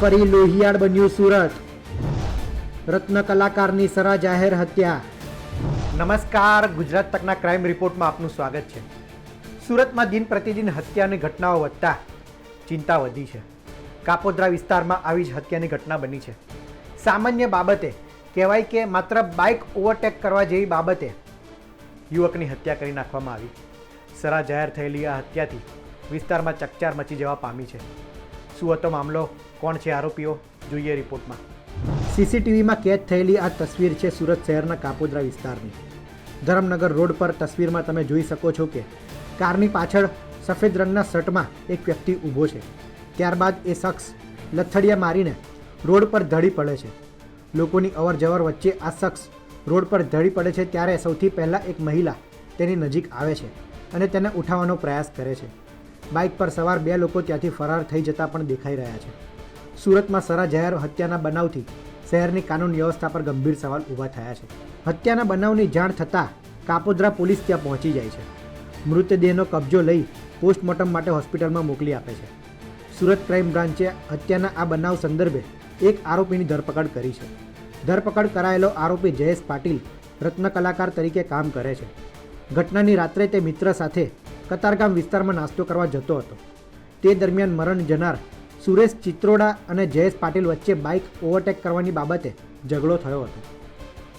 ફરી લોહિયાળ બન્યું સુરત. રત્ન કલાકારની સરા જાહેર હત્યા. નમસ્કાર, ગુજરાત તકના ક્રાઇમ રિપોર્ટમાં આપનું સ્વાગત છે. સુરતમાં દિન પ્રતિદિન હત્યાની ઘટનાઓ વધતા ચિંતા વધી છે. કાપોદ્રા વિસ્તારમાં આવી જ હત્યાની ઘટના બની છે. સામાન્ય બાબતે કહેવાય કે માત્ર બાઇક ઓવરટેક કરવા જેવી બાબતે યુવકની હત્યા કરી નાખવામાં આવી. સરા જાહેર થયેલી આ હત્યાથી વિસ્તારમાં ચકચાર મચી જવા પામી છે. શું હતો મામલો કોણ છે આરોપીઓ? જોઈએ રિપોર્ટમાં. સીસીટીવીમાં કેદ થયેલી આ તસવીર છે સુરત શહેરના કાપોદ્રા વિસ્તારની. ધરમનગર રોડ પર તસવીરમાં તમે જોઈ શકો છો કે કારની પાછળ સફેદ રંગના શર્ટમાં એક વ્યક્તિ ઊભો છે. ત્યારબાદ એ શખ્સ લથડિયા મારીને રોડ પર ધડી પડે છે. લોકોની અવર જવર વચ્ચે આ શખ્સ રોડ પર ધડી પડે છે ત્યારે સૌથી પહેલાં એક મહિલા તેની નજીક આવે છે અને તેને ઉઠાવવાનો પ્રયાસ કરે છે. બાઇક પર સવાર બે લોકો ત્યાંથી ફરાર થઈ જતા પણ દેખાઈ રહ્યા છે. સુરતમાં સરા જાહેર હત્યાના બનાવથી શહેરની કાનૂન વ્યવસ્થા પર ગંભીર સવાલ ઊભા થયા છે. હત્યાના બનાવની જાણ થતાં કાપોદ્રા પોલીસ ત્યાં પહોંચી જાય છે. મૃતદેહનો કબજો લઈ પોસ્ટમોર્ટમ માટે હોસ્પિટલમાં મોકલી આપે છે. સુરત ક્રાઇમ બ્રાન્ચે હત્યાના આ બનાવ સંદર્ભે એક આરોપીની ધરપકડ કરી છે. ધરપકડ કરાયેલો આરોપી જયેશ પાટીલ રત્ન કલાકાર તરીકે કામ કરે છે. ઘટનાની રાત્રે તે મિત્ર સાથે કતારગામ વિસ્તારમાં નાસ્તો કરવા જતો હતો. તે દરમિયાન મરણ જનાર સુરેશ ચિત્રોડા અને જયેશ પાટીલ વચ્ચે બાઇક ઓવરટેક કરવાની બાબતે ઝઘડો થયો હતો.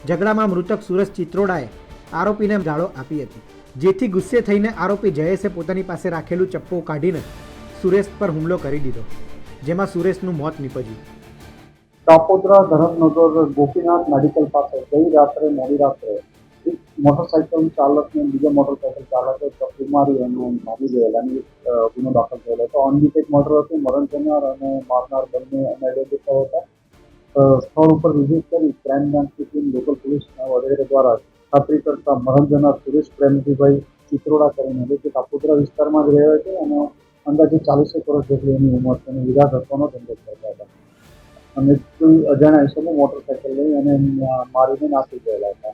ઝઘડામાં મૃતક સુરેશ ચિત્રોડાએ આરોપીને ગાળો આપી હતી, જેથી ગુસ્સે થઈને આરોપી જયેશે પોતાની પાસે રાખેલું ચપ્પો કાઢીને સુરેશ પર હુમલો કરી દીધો, જેમાં સુરેશનું મોત નીપજ્યું. કાપોદ્રા ધરમનગર ગોપીનાથ મેડિકલ પાસે ગઈ રાત્રે મોડી રાત્રે મોટરસાઇકલ ચાલકને બીજા મોટરસાઇકલ ચાલકે ચપ્પુ મારી અને ભાગી ગયેલા અને ગુનો દાખલ થયેલો હતો. અનડિટેક મર્ડર હતું. મરણ જનાર અને મારનાર બંને અનઆઇડેન્ટિફાય હતા. સ્થળ ઉપર વિઝિટ કરી ક્રાઇમ બ્રાન્ચની ટીમ લોકલ પોલીસ વગેરે દ્વારા ખાતરી કરતા મરણ જનાર સુરેશ પ્રેમજીભાઈ ચિત્રોડા કરીને એટલે કાપોદ્રા વિસ્તારમાં જ રહે છે અને અંદાજે ચાલીસેક વર્ષ જેટલી એની ઉંમર તેને વિરાટ હત્યાનો ધંધો કરતા હતા. અને કોઈ અજાણ્યા હિસાબે મોટરસાઇકલ લઈ અને મારીને નાસી ગયેલા હતા.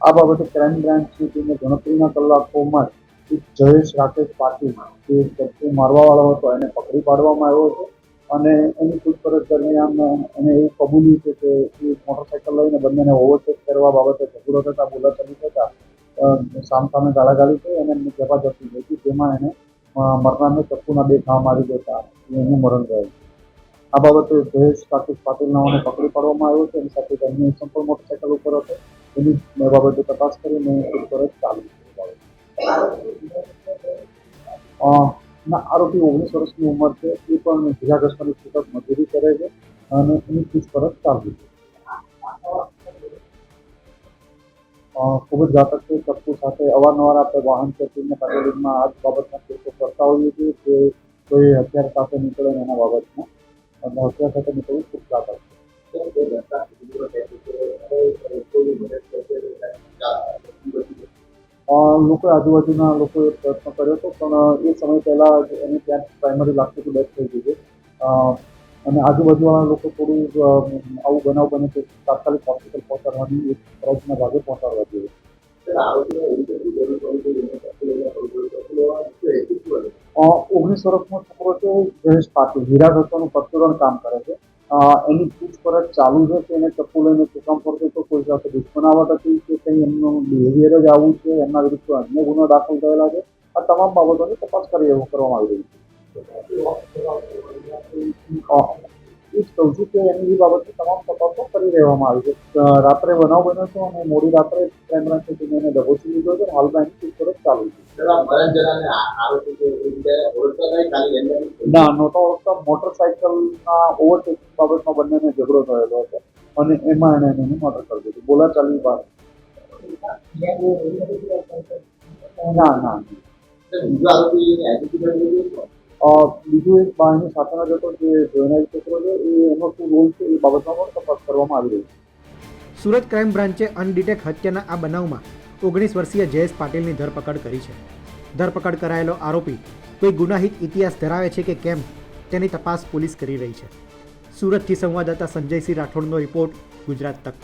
આ બાબતે ક્રાઇમ બ્રાન્ચની ટીમે ગણતરીના કલાકોમાં એક જયેશ રાકેશ પાટીલ જે ચપ્પુ મારવાવાળો હતો. એને પકડી પાડવામાં આવ્યો હતો અને એની પૂછપરછ દરમિયાન એને એવું કબૂલ્યું છે કે એ મોટરસાઇકલ લઈને બંનેને ઓવરટેક કરવા બાબતે ઝઘડો થતા, બોલાચાલી થતા સામસામે ગાળાગાળી થઈ અને એમની જપાજપી હતી. તેમાં એને મરનારને ચપ્પુના બે ઘા મારી દેતા એનું મરણ થયું. આ બાબતે જયેશ રાકેશ પાટીલ નામને પકડી પાડવામાં આવ્યો છે. એની સાથે એમની સંપર્ક મોટરસાઇકલ ઉપર હતો. એની બાબતે તપાસ કરીને પૂછપરછ ચાલુ ના, આરોપી ઓગણીસ વર્ષની ઉંમર છે. એ પણ જિલ્લા કક્ષાની છૂટક મજૂરી કરે છે અને એની પૂછપરછ ચાલુ છે. ખૂબ જ ઘાતક છે. ચપ્પુ સાથે અવારનવાર આપણે વાહન ચેકિંગને પેટ્રોલિંગમાં આ બાબતના કેસો કરતા હોઈએ છીએ. કે કોઈ હથિયાર સાથે નીકળે એના બાબતમાં. અને હથિયાર સાથે નીકળવું ખૂબ ઘાતક છે. અ, લોકોએ આજુબાજુના લોકોએ પ્રયત્ન કર્યો હતો પણ એ સમય પહેલાં જ એને ત્યાં પ્રાઇમરી લાગતું હતું ડેથ થઈ ગયું છે. અને આજુબાજુવાળા લોકો થોડું આવું બનાવ બને તો તાત્કાલિક હોસ્પિટલ પહોંચાડવાની એક પ્રયત્ન ભાગે પહોંચાડવા જોઈએ. ઓગણીસ વર્ષનો છોકરો છે જયેશ પાટીલ. હીરા હત્યાનું પરચુરણ કામ કરે છે. એની પૂછપરછ ચાલુ છે કે એને ચપ્પુ લઈને શું કામ પડતું તો કોઈ સાથે દુશ્મનાવટ હતી કે કંઈ એમનું બિહેવિયર જ આવું છે એમના વિરુદ્ધ અન્ય ગુનો દાખલ થયેલા છે. આ તમામ બાબતોની તપાસ કરી એવું કરવામાં આવી રહી છે. જ કહું છું કે એની બાબતે તમામ તપાસો કરી રહેવામાં આવી છે. રાત્રે બનાવ બન્યો છે અને મોડી રાત્રે ક્રાઇમ બ્રાન્ચની ટીમે એને દબોચી લીધો છે હાલમાં એની પૂછપરછ ચાલુ છે. ના નહોતા ઓળખતા. મોટરસાઇકલના ઓવરટેક બાબતમાં બંનેને ઝઘડો થયેલો હતો અને એમાં એને એને મર્ડર કરી દીધું. બોલાચાલી બાદ ના ના. અ, બીજું એક બાળની સાથેનો જતો જે જોઈનાર છોકરો છે, એ એનો શું રોલ છે, એ બાબતમાં પણ તપાસ કરવામાં આવી રહી છે. સુરત ક્રાઇમ બ્રાન્ચે અનડિટેક હત્યાના આ બનાવમાં ઓગણીસ વર્ષીય જયેશ પાટીલની ધરપકડ કરી છે. ધરપકડ કરાયેલો આરોપી કોઈ ગુનાહિત ઇતિહાસ ધરાવે છે કે કેમ, તેની તપાસ પોલીસ કરી રહી છે. સુરતથી સંવાદદાતા સંજયસિંહ રાઠોડનો રિપોર્ટ ગુજરાત તક.